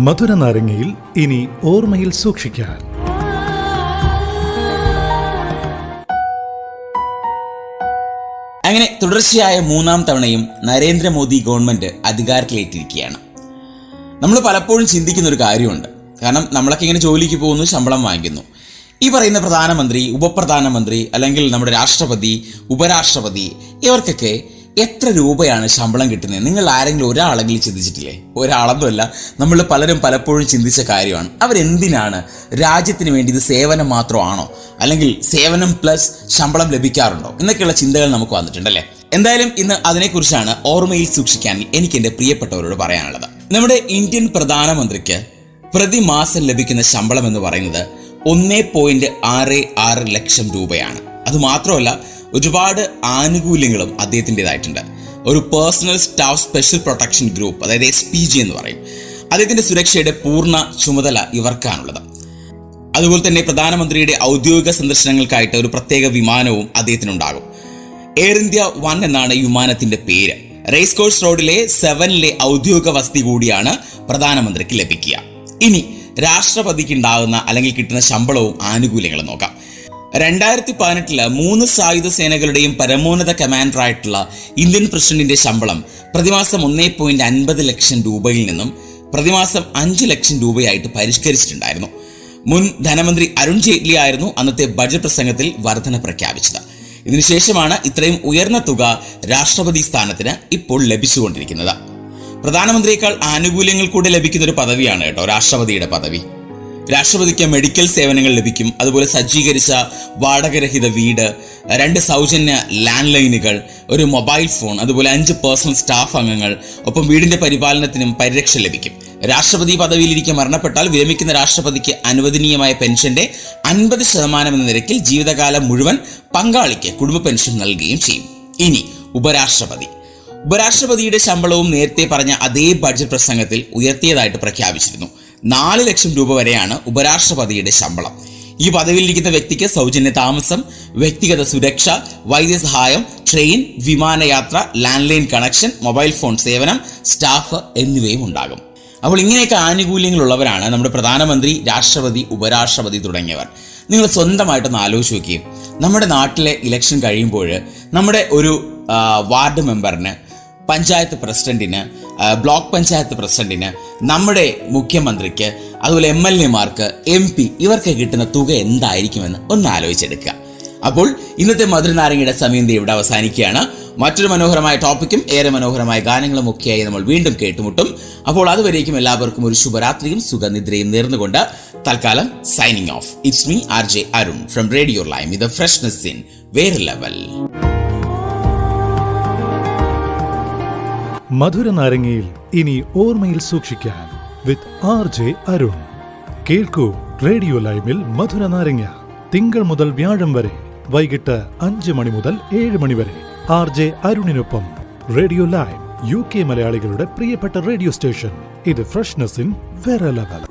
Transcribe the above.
മധുര നാരങ്ങയിൽ ഇനി ഓർമ്മയിൽ സൂക്ഷിക്കാൻ. അങ്ങനെ തുടർച്ചയായ മൂന്നാം തവണയും നരേന്ദ്രമോദി ഗവൺമെന്റ് അധികാരത്തിലേറ്റിരിക്കുകയാണ്. നമ്മൾ പലപ്പോഴും ചിന്തിക്കുന്ന ഒരു കാര്യമുണ്ട്. കാരണം നമ്മളൊക്കെ ഇങ്ങനെ ജോലിക്ക് പോകുന്നു ശമ്പളം വാങ്ങിക്കുന്നു. ഈ പറയുന്ന പ്രധാനമന്ത്രി ഉപപ്രധാനമന്ത്രി അല്ലെങ്കിൽ നമ്മുടെ രാഷ്ട്രപതി ഉപരാഷ്ട്രപതി ഇവർക്കൊക്കെ എത്ര രൂപയാണ് ശമ്പളം കിട്ടുന്നത്? നിങ്ങൾ ആരെങ്കിലും ഒരാളെങ്കിലും ചിന്തിച്ചിട്ടില്ലേ? ഒരാളൊന്നുമല്ല. നമ്മൾ പലരും പലപ്പോഴും ചിന്തിച്ച കാര്യമാണ്. അവരെന്തിനാണ്? രാജ്യത്തിന് വേണ്ടി ഇത് സേവനം മാത്രമാണോ? അല്ലെങ്കിൽ സേവനം പ്ലസ് ശമ്പളം ലഭിക്കാറുണ്ടോ? എന്നൊക്കെയുള്ള ചിന്തകൾ നമുക്ക് വന്നിട്ടുണ്ട് അല്ലേ എന്തായാലും ഇന്ന് അതിനെക്കുറിച്ചാണ് ഓർമ്മയിൽ സൂക്ഷിക്കാൻ എനിക്ക് എന്റെ പ്രിയപ്പെട്ടവരോട് പറയാനുള്ളത്. നമ്മുടെ ഇന്ത്യൻ പ്രധാനമന്ത്രിക്ക് പ്രതിമാസം ലഭിക്കുന്ന ശമ്പളം എന്ന് പറയുന്നത് ഒന്നേ പോയിന്റ് ആറ് ആറ് ലക്ഷം രൂപയാണ്. അത് മാത്രമല്ല ഒരുപാട് ആനുകൂല്യങ്ങളും അദ്ദേഹത്തിന്റെതായിട്ടുണ്ട്. ഒരു personal staff special protection group അതായത് എസ് പി ജി എന്ന് പറയും. അദ്ദേഹത്തിന്റെ സുരക്ഷയുടെ പൂർണ ചുമതല ഇവർക്കാണുള്ളത്. അതുപോലെ തന്നെ പ്രധാനമന്ത്രിയുടെ ഔദ്യോഗിക സന്ദർശനങ്ങൾക്കായിട്ട് ഒരു പ്രത്യേക വിമാനവും അദ്ദേഹത്തിനുണ്ടാകും. എയർ ഇന്ത്യ വൺ എന്നാണ് ഈ വിമാനത്തിന്റെ പേര് റേസ് കോഴ്സ് റോഡിലെ സെവനിലെ ഔദ്യോഗിക വസതി കൂടിയാണ് പ്രധാനമന്ത്രിക്ക് ലഭിക്കുക. ഇനി രാഷ്ട്രപതിക്ക് ഉണ്ടാകുന്ന അല്ലെങ്കിൽ കിട്ടുന്ന ശമ്പളവും ആനുകൂല്യങ്ങളും നോക്കാം. രണ്ടായിരത്തി പതിനെട്ടിൽ മൂന്ന് സായുധ സേനകളുടെയും പരമോന്നത കമാൻഡറായിട്ടുള്ള ഇന്ത്യൻ പ്രസിഡന്റിന്റെ ശമ്പളം പ്രതിമാസം ഒന്നേ പോയിന്റ് അൻപത് ലക്ഷം രൂപയിൽ നിന്നും പ്രതിമാസം അഞ്ച് ലക്ഷം രൂപയായിട്ട് പരിഷ്കരിച്ചിട്ടുണ്ടായിരുന്നു. മുൻ ധനമന്ത്രി അരുൺ ജെയ്റ്റ്ലി ആയിരുന്നു അന്നത്തെ ബജറ്റ് പ്രസംഗത്തിൽ വർധന പ്രഖ്യാപിച്ചത്. ഇതിനുശേഷമാണ് ഇത്രയും ഉയർന്ന തുക രാഷ്ട്രപതി സ്ഥാനത്തിന് ഇപ്പോൾ ലഭിച്ചുകൊണ്ടിരിക്കുന്നത്. പ്രധാനമന്ത്രിയേക്കാൾ ആനുകൂല്യങ്ങൾ കൂടെ ലഭിക്കുന്ന ഒരു പദവിയാണ് കേട്ടോ രാഷ്ട്രപതിയുടെ പദവി. രാഷ്ട്രപതിക്ക് മെഡിക്കൽ സേവനങ്ങൾ ലഭിക്കും. അതുപോലെ സജ്ജീകരിച്ച വാടകരഹിത വീട് രണ്ട് സൗജന്യ ലാൻഡ് ലൈനുകൾ ഒരു മൊബൈൽ ഫോൺ അതുപോലെ അഞ്ച് പേഴ്സണൽ സ്റ്റാഫ് അംഗങ്ങൾ ഒപ്പം വീടിന്റെ പരിപാലനത്തിനും പരിരക്ഷ ലഭിക്കും. രാഷ്ട്രപതി പദവിയിലിരിക്കെ മരണപ്പെട്ടാൽ വിരമിക്കുന്ന രാഷ്ട്രപതിക്ക് അനുവദനീയമായ പെൻഷന്റെ അൻപത് ശതമാനം എന്ന നിരക്കിൽ ജീവിതകാലം മുഴുവൻ പങ്കാളിക്ക് കുടുംബ പെൻഷൻ നൽകുകയും ചെയ്യും. ഇനി ഉപരാഷ്ട്രപതി. ഉപരാഷ്ട്രപതിയുടെ ശമ്പളവും നേരത്തെ പറഞ്ഞ അതേ ബഡ്ജറ്റ് പ്രസംഗത്തിൽ ഉയർത്തിയതായിട്ട് പ്രഖ്യാപിച്ചിരുന്നു. നാല് ലക്ഷം രൂപ വരെയാണ് ഉപരാഷ്ട്രപതിയുടെ ശമ്പളം. ഈ പദവിയിലിരിക്കുന്ന വ്യക്തിക്ക് സൗജന്യ താമസം വ്യക്തിഗത സുരക്ഷ വൈദ്യസഹായം ട്രെയിൻ വിമാനയാത്ര landline connection mobile phone സേവനം സ്റ്റാഫ് എന്നിവയും ഉണ്ടാകും. അപ്പോൾ ഇങ്ങനെയൊക്കെ ആനുകൂല്യങ്ങളുള്ളവരാണ് നമ്മുടെ പ്രധാനമന്ത്രി രാഷ്ട്രപതി ഉപരാഷ്ട്രപതി തുടങ്ങിയവർ. നിങ്ങൾ സ്വന്തമായിട്ടൊന്ന് ആലോചിച്ച് നോക്കുകയും നമ്മുടെ നാട്ടിലെ ഇലക്ഷൻ കഴിയുമ്പോൾ നമ്മുടെ ഒരു വാർഡ് മെമ്പറിന് പഞ്ചായത്ത് പ്രസിഡന്റിന് ബ്ലോക്ക് പഞ്ചായത്ത് പ്രസിഡന്റിന് നമ്മുടെ മുഖ്യമന്ത്രിക്ക് അതുപോലെ എം എൽ എമാർക്ക് എം പി ഇവർക്ക് കിട്ടുന്ന തുക എന്തായിരിക്കുമെന്ന് ഒന്ന് ആലോചിച്ചെടുക്കുക. അപ്പോൾ ഇന്നത്തെ മധുരനാരങ്ങയുടെ സമയം ദേ ഇവിടെ അവസാനിക്കുകയാണ്. മറ്റൊരു മനോഹരമായ ടോപ്പിക്കും ഏറെ മനോഹരമായ ഗാനങ്ങളും ഒക്കെയായി നമ്മൾ വീണ്ടും കേട്ടുമുട്ടും. അപ്പോൾ അതുവരേക്കും എല്ലാവർക്കും ഒരു ശുഭരാത്രിയും സുഖനിദ്രയും നേർന്നുകൊണ്ട് തൽക്കാലം signing off it's me R J Arun from Radio Lime ഇത് ഫ്രഷ്നെസ് ഇൻ വേറെ ലെവൽ മധുര നാരങ്ങയിൽ ഇനി ഓർമ്മയിൽ സൂക്ഷിക്കാൻ വിത്ത് ആർ ജെ അരുൺ. കേൾക്കൂ റേഡിയോ ലൈവിൽ മധുര നാരങ്ങ. തിങ്കൾ മുതൽ വ്യാഴം വരെ വൈകിട്ട് അഞ്ച് മണി മുതൽ ഏഴ് മണി വരെ. ആർ ജെ അരുണിനൊപ്പം റേഡിയോ ലൈവ് യു കെ മലയാളികളുടെ പ്രിയപ്പെട്ട റേഡിയോ സ്റ്റേഷൻ. ഇത് ഫ്രഷ്നസ് ഇൻ വേറെ ലെവൽ.